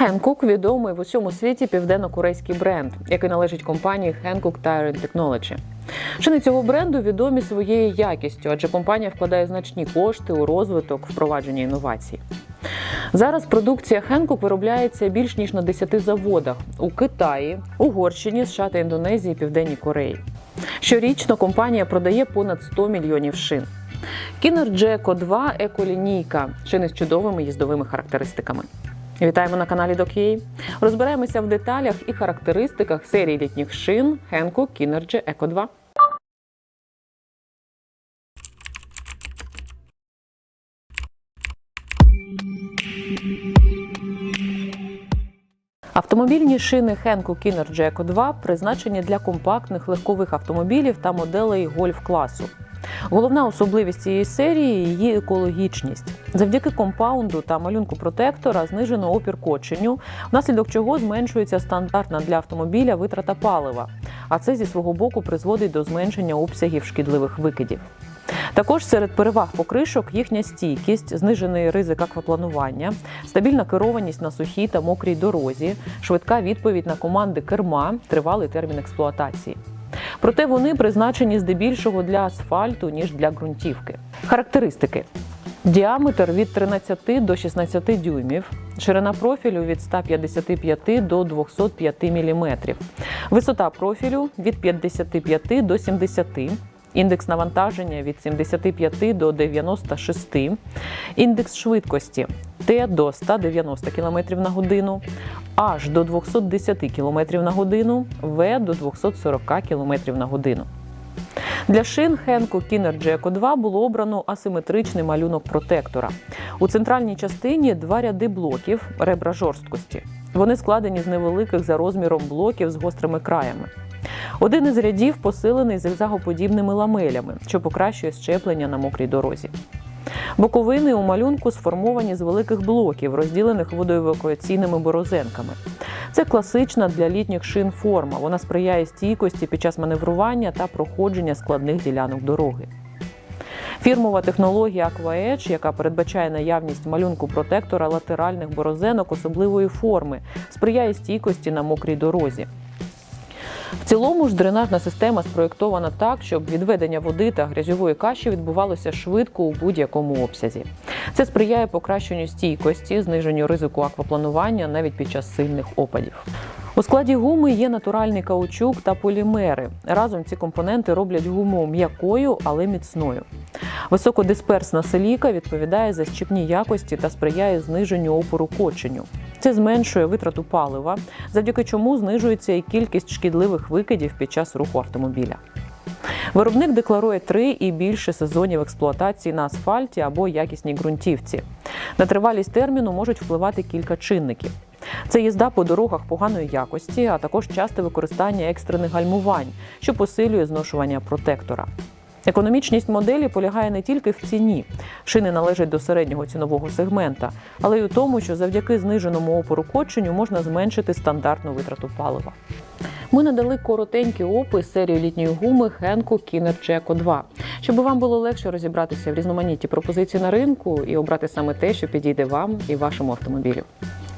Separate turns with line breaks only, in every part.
Hankook – відомий в усьому світі південно-корейський бренд, який належить компанії Hankook Tire Technology. Шини цього бренду відомі своєю якістю, адже компанія вкладає значні кошти у розвиток впровадження інновацій. Зараз продукція Hankook виробляється більш ніж на 10 заводах у Китаї, Угорщині, США та Індонезії, Південній Кореї. Щорічно компанія продає понад 100 мільйонів шин. Kinder Eco 2 еколінійка шини з чудовими їздовими характеристиками. Вітаємо на каналі DocUA. Розберемося в деталях і характеристиках серії літніх шин Hankook Kinergy Eco 2. Автомобільні шини Hankook Kinergy Eco 2 призначені для компактних легкових автомобілів та моделей гольф-класу. Головна особливість цієї серії її екологічність. Завдяки компаунду та малюнку протектора знижено опір коченню, внаслідок чого зменшується стандартна для автомобіля витрата палива. А це зі свого боку призводить до зменшення обсягів шкідливих викидів. Також серед переваг покришок їхня стійкість, знижений ризик аквапланування, стабільна керованість на сухій та мокрій дорозі, швидка відповідь на команди керма, тривалий термін експлуатації. Проте вони призначені здебільшого для асфальту, ніж для ґрунтівки. Характеристики: діаметр від 13 до 16 дюймів, ширина профілю від 155 до 205 мм, висота профілю від 55 до 70 Індекс навантаження від 75 до 96, індекс швидкості Т до 190 км на годину, H до 210 км на годину, В до 240 км на годину. Для шин Hankook Kinergy Eco 2 було обрано асиметричний малюнок протектора. У центральній частині два ряди блоків ребра жорсткості. Вони складені з невеликих за розміром блоків з гострими краями. Один із рядів посилений зигзагоподібними ламелями, що покращує щеплення на мокрій дорозі. Боковини у малюнку сформовані з великих блоків, розділених водоевакуаційними борозенками. Це класична для літніх шин форма. Вона сприяє стійкості під час маневрування та проходження складних ділянок дороги. Фірмова технологія AquaEdge, яка передбачає наявність малюнку протектора латеральних борозенок особливої форми, сприяє стійкості на мокрій дорозі. В цілому ж дренажна система спроєктована так, щоб відведення води та грязьової каші відбувалося швидко у будь-якому обсязі. Це сприяє покращенню стійкості, зниженню ризику аквапланування навіть під час сильних опадів. У складі гуми є натуральний каучук та полімери. Разом ці компоненти роблять гуму м'якою, але міцною. Високодисперсна силіка відповідає за щіпні якості та сприяє зниженню опору коченню. Це зменшує витрату палива, завдяки чому знижується і кількість шкідливих викидів під час руху автомобіля. Виробник декларує три і більше сезонів експлуатації на асфальті або якісній ґрунтівці. На тривалість терміну можуть впливати кілька чинників. Це їзда по дорогах поганої якості, а також часте використання екстрених гальмувань, що посилює зношування протектора. Економічність моделі полягає не тільки в ціні. Шини належать до середнього цінового сегмента, але й у тому, що завдяки зниженому опору коченню можна зменшити стандартну витрату палива. Ми надали коротенький опис серії літньої гуми Hankook Kinergy Eco 2, щоб вам було легше розібратися в різноманітні пропозиції на ринку і обрати саме те, що підійде вам і вашому автомобілю.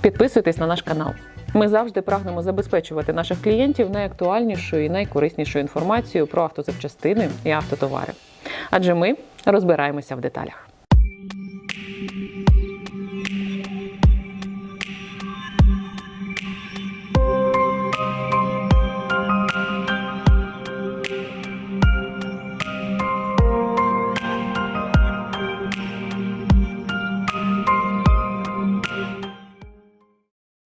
Підписуйтесь на наш канал. Ми завжди прагнемо забезпечувати наших клієнтів найактуальнішою і найкориснішою інформацією про автозапчастини і автотовари. Адже ми розбираємося в деталях.